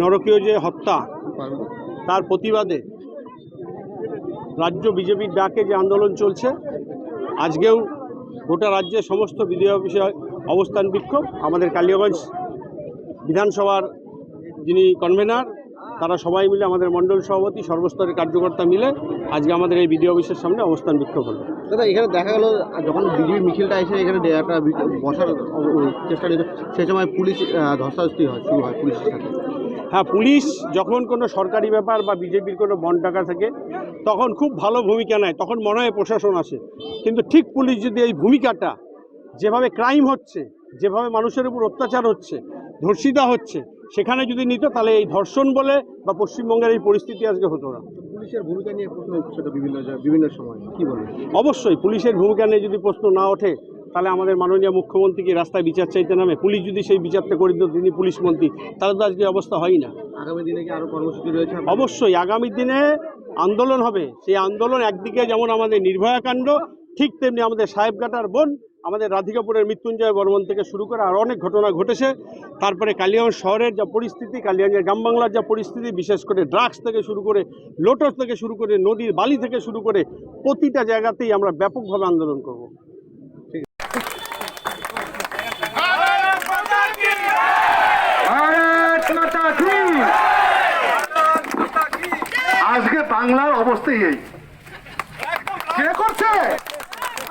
নরকীয় যে হত্যা তার প্রতিবাদে রাজ্য বিজেপির ডাকে যে আন্দোলন চলছে আজকেও গোটা রাজ্যের সমস্ত বিডিও অফিসে অবস্থান বিক্ষোভ। আমাদের কালিয়াগঞ্জ বিধানসভার যিনি কনভেনার তারা সবাই মিলে আমাদের মণ্ডল সভাপতি সর্বস্তরের কার্যকর্তা মিলে আজকে আমাদের এই বিডিও অফিসের সামনে অবস্থান বিক্ষোভ হলো। দাদা এখানে দেখা গেল যখন বিজেপি মিছিলটা এসে এখানে একটা বসার চেষ্টা সেই সময় পুলিশ ধস্তাধস্তি হয় শুরু হয় পুলিশের সাথে। হ্যাঁ পুলিশ যখন কোনো সরকারি ব্যাপার বা বিজেপির কোনো বন টাকা থাকে তখন খুব ভালো ভূমিকা নেয় তখন মনে হয় প্রশাসন আসে। কিন্তু ঠিক পুলিশ যদি এই ভূমিকাটা যেভাবে ক্রাইম হচ্ছে যেভাবে মানুষের উপর অত্যাচার হচ্ছে ধর্ষিতা হচ্ছে সেখানে যদি নিত তাহলে এই ধর্ষণ বলে বা পশ্চিমবঙ্গের এই পরিস্থিতি আজকে হতো না। পুলিশের ভূমিকা নিয়ে প্রশ্ন উঠছে বিভিন্ন বিভিন্ন সময় কি বলবেন? অবশ্যই পুলিশের ভূমিকা নিয়ে যদি প্রশ্ন না ওঠে তাহলে আমাদের মাননীয় মুখ্যমন্ত্রী কি রাস্তায় বিচার চাইতে নামে? পুলিশ যদি সেই বিচারটা করে দিত তিনি পুলিশ মন্ত্রী তাহলে তো আজকে অবস্থা হয় না। আগামী দিনে কি আরও কর্মসূচি রয়েছে অবশ্যই আগামী দিনে আন্দোলন হবে। সেই আন্দোলন একদিকে যেমন আমাদের নির্ভয়া কাণ্ড ঠিক তেমনি আমাদের সাহেবঘাটার বোন আমাদের রাধিকাপুরের মৃত্যুঞ্জয় বর্মন থেকে শুরু করে আর অনেক ঘটনা ঘটেছে। তারপরে কালিয়াগঞ্জ শহরের যা পরিস্থিতি কালিয়াগঞ্জের গ্রাম বাংলার যা পরিস্থিতি বিশেষ করে ড্রাগস থেকে শুরু করে লোটস থেকে শুরু করে নদীর বালি থেকে শুরু করে প্রতিটা জায়গাতেই আমরা ব্যাপকভাবে আন্দোলন করব। মাতা আজকে বাংলার অবস্থাই এই। কে করছে?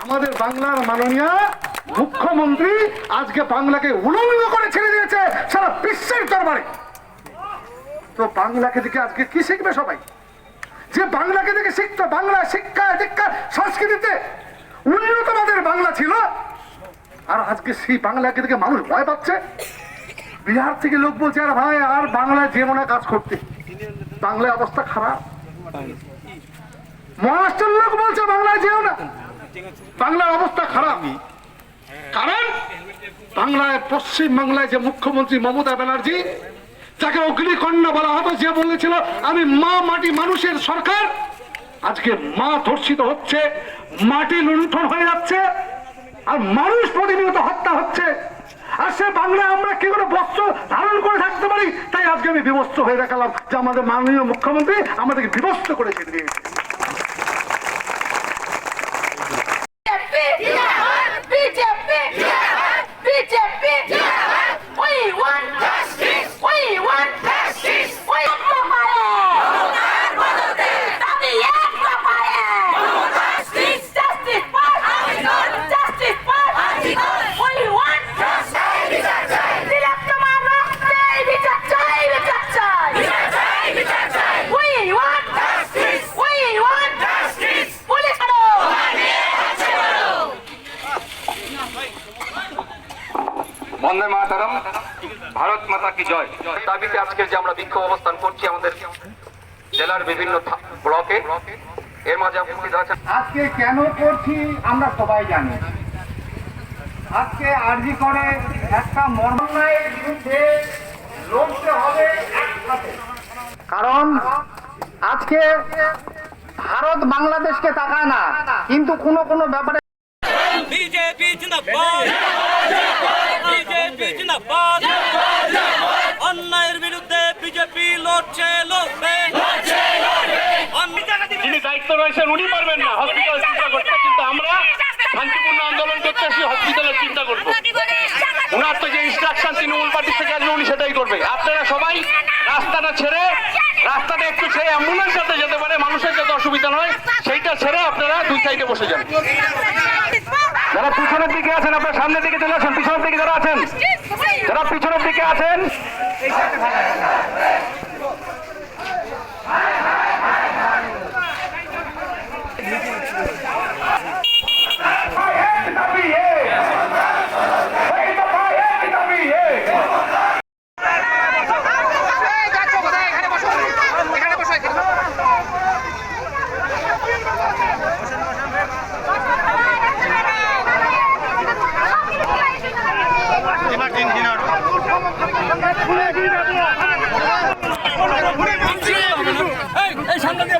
আমাদের বাংলার মাননীয় মুখ্যমন্ত্রী আজকে বাংলাকে উলঙ্গ করে ছেড়ে দিয়েছে সারা বিশ্বের দরবারে। তো বাংলাকে দেখে আজকে কি শিখবে সবাই? যে বাংলাকে দেখে শিখতো, বাংলা শিক্ষা দীক্ষা সংস্কৃতিতে উন্নত মানের বাংলা ছিল? আর আজকে সেই বাংলাকে দেখে মানুষ ভয় পাচ্ছে? বিহার থেকে লোক বলছে, আর ভাই, আর বাংলায় যে মনে কাজ করতে। বাংলায় অবস্থা খারাপ। মহারাষ্ট্রের লোক বলছে, বাংলায় যেও না। বাংলার অবস্থা খারাপ। কারণ বাংলায়, পশ্চিম বাংলায় যে মুখ্যমন্ত্রী মমতা ব্যানার্জি, যাকে অগ্নিকন্যা বলা হবে, যে বলেছিল, আমি মা মাটি মানুষের সরকার। আজকে মা ধর্ষিত হচ্ছে, মাটি লুণ্ঠন হয়ে যাচ্ছে, আর মানুষ প্রতিনিয়ত হত্যা হচ্ছে। আর সে বাংলায় আমরা কি করে বস্ত্র ধারণ করে থাকতে পারি? তাই আজকে আমি বিবস্ত্র হয়ে দেখালাম যে আমাদের মাননীয় মুখ্যমন্ত্রী আমাদেরকে বিবস্ত্র করে দিয়েছে। কি জয়? দাবিতে আজকে যে আমরা বিক্ষোভ অবস্থান করছি আমাদের জেলার বিভিন্ন ব্লকে এর মাঝে উপস্থিত আছেন। আজকে কেন করছি আমরা সবাই জানি। আজকে আর্জি করে একটা মর্মায়ের বিরুদ্ধে লড়তে হবে একসাথে। কারণ আজকে ভারত বাংলাদেশকে তাকায় না কিন্তু কোনো কোনো ব্যাপারে বিজেপি জিন্দাবাদ বিজেপি জিন্দাবাদ অন্যায়ের বিরুদ্ধে বিজেপি লড়ছে লড়বে যিনি দায়িত্ব রয়েছেন উনি পারবেন না হসপিটাল চিন্তা করতে কিন্তু আমরা শান্তিপূর্ণ আন্দোলন করতে আসি হসপিটালের চিন্তা করব ওনার তো যে ইনস্ট্রাকশন তৃণমূল পার্টি থেকে আসবে উনি সেটাই করবে। আপনারা সবাই রাস্তাটা ছেড়ে, রাস্তাটা একটু ছেড়ে অ্যাম্বুলেন্স যাতে যেতে পারে, মানুষের যাতে অসুবিধা নয় সেইটা ছেড়ে আপনারা দুই সাইডে বসে যান। যারা পিছনের দিকে আছেন, আপনার সামনের দিকে চলে আসেন। এই সামনে দিয়ে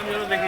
দেখি